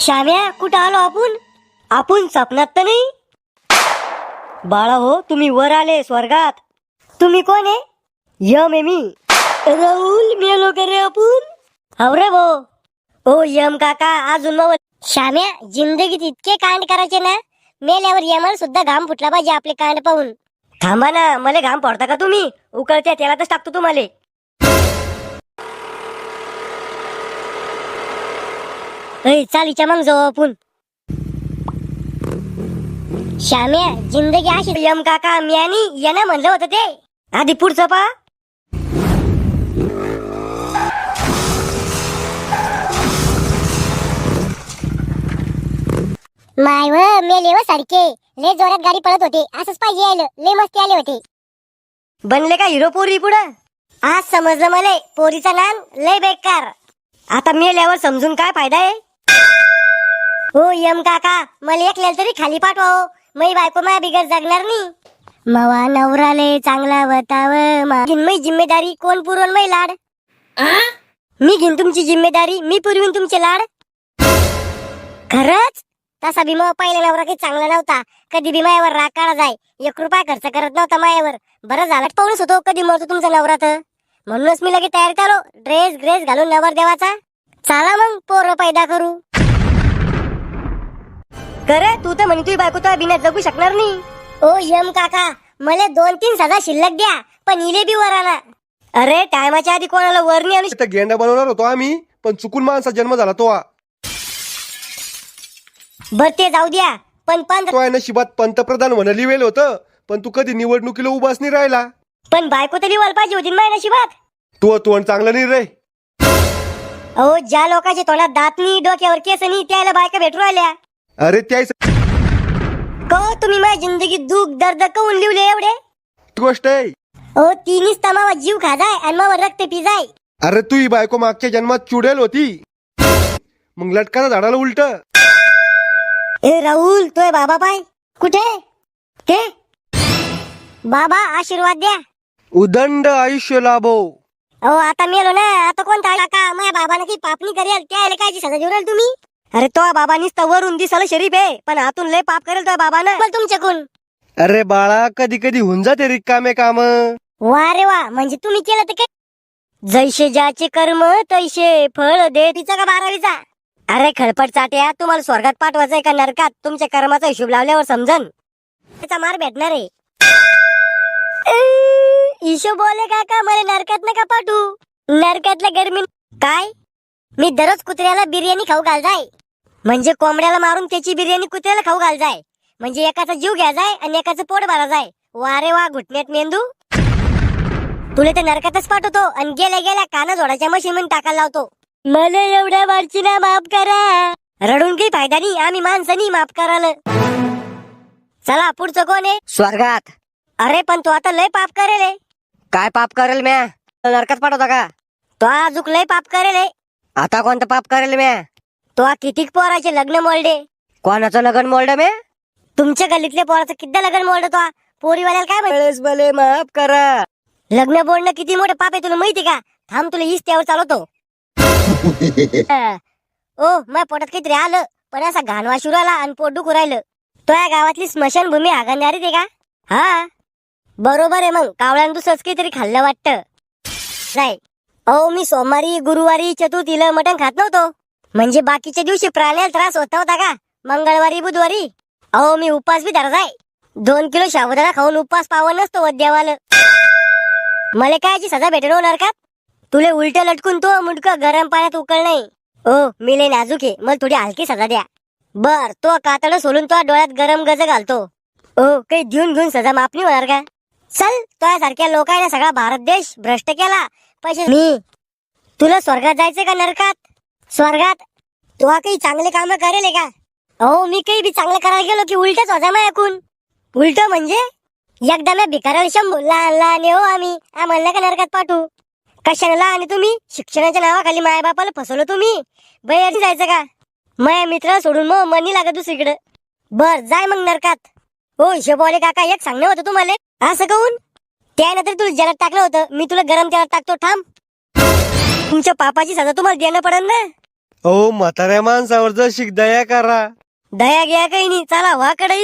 श्याम्या कुठं आलो आपण? आपण स्वप्नात तर नाही. बाळा हो तुम्ही वर आले स्वर्गात. तुम्ही कोण आहे? यम आहे मी. राहुल मेलो का रे आपण? अवरे रे भो ओ यम काका अजून मग श्याम्या जिंदगीत इतके कांड करायचे ना मेल्यावर यमाला सुद्धा घाम फुटला पाहिजे आपले कांड पाहून. थांबा ना मला घाम पडता का तुम्ही? उकळत्या तेलातच टाकतो तुम्हाला. ऐ चाल मग जाऊ आपण. श्याम्या जिंदगी अशी यम काका मी आणि यानं म्हणलं होतं ते. आधी पुढचं पा माय व मेले व सारखे. लय जोरात गाडी पळत होते. असंच पाहिजे आलं लय मस्ती आले होते. बनले का हिरो पोरी पुढं? आज समजलं मला. पोरीचा नान लय बेकार. आता मेल्यावर समजून काय फायदा आहे? हो यम काका मला एकल्याला तरी खाली पाठवा मै बायको माझ्या बिगर जगणार नाही. मवा नवराले चांगला बताव मै जिम्मेदारी कोण पुरवण मै लाड? मी घेईन तुमची जिम्मेदारी मी पुरवीन तुमचे लाड. खरंच? तसा मग पहिला नवरा काही चांगला नव्हता. कधी बी मायावर राग काढा जाय. एक रुपया खर्च करत नव्हता मायावर. बरं झालं पाहूनच होतो कधी मरतो तुमचा नवरा तर. म्हणूनच मी लगेच तयार झालो ड्रेस ग्रेस घालून नवर देवाचा चला मग पोरं पैदा करू. करे तू तर म्हणे तुझी बायको तर बिना जगू शकणार नाही. ओ यम काका मला दोन तीन सदा शिल्लक द्या पण इले बी वर आला अरे टायमाच्या आधी कोणाला वर नाही आणू गेंडा बनवणार होतो आम्ही पण चुकून माणसा जन्म झाला तो. हा. बर ते जाऊ द्या पण पण तो आहे नशिबात पंतप्रधान म्हणा लिवेल होतं पण तू कधी निवडणुकीला उभाच नाही राहिला. पण बायको तरी वर पाहिजे होती माझ्या नशिबात. तू तोंड चांगलं नाही रे. अहो ज्या लोकांच्या तोंडात दात नाही डोक्यावर केस नाही त्याला बायका भेटू राहिल्या. अरे त्या को तुम्ही माझ्या जिंदगीत दुःख दर्द कवून लिवले एवढे? गोष्ट आहे. ओ तिन्हीच तमावा जीव खाजाय आणि मावा रक्त पिजाय. अरे तू ही बायको मागच्या जन्मात चुडेल होती. मग लटकाचा झाडाला उलट. ए राहुल तोय बाबा पाय. कुठे? ते? बाबा आशीर्वाद द्या. उदंड आयुष्य लाभो. अहो आता मेलो ना आता कोणता काका माझ्या बाबाने काही पापणी करेल त्याला कायची सजा राहिले तुम्ही? अरे तो बाबा नुसतं वरून दिसाल शरीफ आहे पण आतून लय पाप करेल तो बाबानं. मग तुमच्याकडून. अरे बाळा कधी कधी होऊन जाते रिकामे काम वा रे वा म्हणजे तुम्ही केलं तर काय? जैसे ज्याचे कर्म तैसे फळ दे. तिचा का बारावीचा? अरे खळपट चाट्या तुम्हाला स्वर्गात पाठवायचंय का नरकात? तुमच्या कर्माचा हिशोब लावल्यावर समजन. त्याचा मार भेटणार आहे. अं, हिशोब बोले काका मला नरकात नका पाठवू. नरकातल्या गरमी काय? मी दररोज कुत्र्याला बिर्याणी खाऊ घाल जाय म्हणजे कोंबड्याला मारून त्याची बिर्याणी कुत्र्याला खाऊ घाल जाय म्हणजे एकाचा जीव घ्या जाय आणि एकाचं पोट भरा जाय वा रे वा घुटण्यात मेंदू. तुला तर नरकातच पाठवतो आणि गेल्या गेल्या काना जोडाच्या मशीन मध्ये टाकायला लावतो. मला एवढ्या वारची ना माफ करा. रडून काही फायदा नाही आम्ही माणसानी माफ कराल चला पुढचं कोण आहे? स्वर्गात. अरे पण तू आता लय पाप करेल आहे. काय पाप करेल म्या? नरकात पाठवता का? तो अजूक लय पाप करेल. आता कोणतं पाप करेल म्या? तो कितीक पोराचे लग्न मोलडे? कोणाचं लग्न मोल्ड म्या? तुमच्या गल्लीतल्या पोराचं किती लग्न मोलड तो आ? पोरीवाल्याला काय वेळेस भले माफ करा. लग्न बोलणं किती मोठं पाप आहे तुला माहिती का? थांब तुला हीच त्यावर चालवतो. अं, ओ मग पोटात काहीतरी आलं. पण असा घाण वाशू राहिला आणि पोट दुखू राहिलं. तो या गावातली स्मशानभूमी हागणणारी ते का? हा? बरोबर आहे मग. कावळ्यानं दुसरंच काहीतरी खाल्लं वाटतं. नाही. अहो मी सोमवारी गुरुवारी चतुर्थीला मटण खात नव्हतो. म्हणजे बाकीच्या दिवशी प्राण्याला त्रास होता होता का? मंगळवारी बुधवारी? अहो मी उपास बी धरत आहे. दोन किलो शाबुदाना खाऊन उपास पावन नसतो वद्यावालं. मला कायची सजा भेटेल होणार का? तुले उलट लटकून तो मुंडक गरम पाण्यात उकळ नाही ओ मी लय नाजूक आहे. मला थोडी हलकी सजा द्या. बर तो कातड सोलून तो डोळ्यात गरम गज घालतो. ओ काही घेऊन घेऊन सजा माफ नाही होणार का? चल तुझ्यासारख्या लोकांना सगळा भारत देश भ्रष्ट केला. पैसे मी तुला स्वर्गात जायचं का नरकात? स्वर्गात? तू हा काही चांगले काम करेल का? अहो मी काही बी चांगलं करायला गेलो की उलटच होता मग ऐकून. उलट म्हणजे? एकदा मी भिकाऱ्याला शंभू लहान लहान हो आम्ही. आम्हाला का नरकात पाठवू? कशाला आणि तुम्ही? शिक्षणाच्या नावाखाली माय बापाला फसवलं तुम्ही? बैठी जायचं का? माया मित्र सोडून मग मनी लागत दुसरीकडे. बर जाय मग नरकात. हो हिशोबवाले काका एक सांगणं होतं तुम्हाला असं कहून त्यानंतर तुला जलात टाकलं होतं मी तुला गरम तेलात टाकतो थांब. तुमच्या पापाची सजा तुम्हाला देणं पडेल ना? अहो म्हाताऱ्या माणसावर जर शिक दया करा. दया घ्या काही नाही चला व्हा कडे